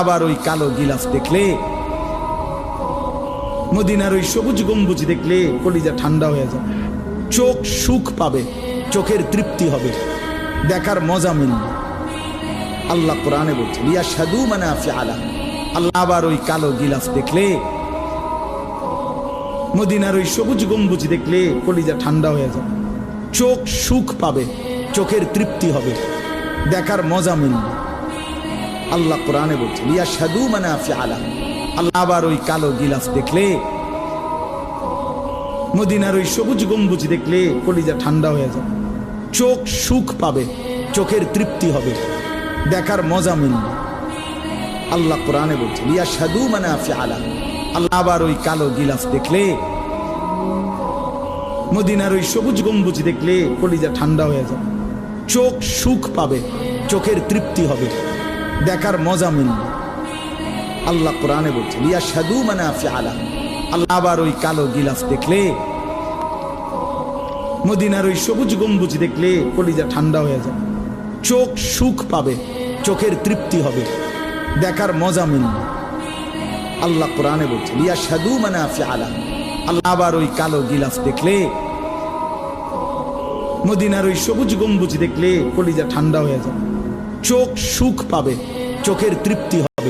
আবার ওই কালো গিলাফ দেখলে, মদিনার ওই সবুজ গম্বুজ দেখলে কলিজা ঠান্ডা হয়ে যাবে চোখ সুখ পাবে, চোখের তৃপ্তি হবে, দেখার মজা মিলবে। আল্লাহ কোরআনে বলছে ইয়া সাধু মানে আলা আল্লাহ আবার ওই কালো গিলাফ দেখলে, মদিনার ওই সবুজ গম্বুজ দেখলে কলিজা ঠান্ডা হয়ে যাবে চোখ সুখ পাবে, চোখের তৃপ্তি হবে, দেখার মজা মিলবে। আল্লাহ কোরআনে বলছে ইয়া সাধু মানে আফি আলা আল্লাহ আবার ওই কালো গিলাফ দেখলে, মদিনার ওই সবুজ গম্বুজ দেখলে কলিজা ঠান্ডা হয়ে যাবে। চোখ সুখ পাবে, চোখের তৃপ্তি হবে, দেখার মজা মিলবে। আল্লাহ কোরআনে বলছে ইয়া সাধু মানে আফি আলা আল্লাহ আবার ওই কালো গিলাফ দেখলে, মদিনার ওই সবুজ গম্বুজ দেখলে কলিজা ঠান্ডা হয়ে যাবে। চোখ সুখ পাবে, চোখের তৃপ্তি হবে। দেখার মজা মিলবে আল্লাহ কোরআনে বলছে ইয়া সাধু মানে আফি আলা আল্লাহ আবার ওই কালো গিলাফ দেখলে, মদিনার ওই সবুজ গম্বুজ দেখলে কলিজা ঠান্ডা হয়ে যাবে চোখ সুখ পাবে, চোখের তৃপ্তি হবে। দেখার মজা মিলবে আল্লাহ কোরআনে বলছে ইয়া সাধু মানে আফি আলা আল্লাহ আবার ওই কালো গিলাফ দেখলে, মদিনার ওই সবুজ গম্বুজ দেখলে কলিজা ঠান্ডা হয়ে যাবে চোখ সুখ পাবে চোখের তৃপ্তি হবে।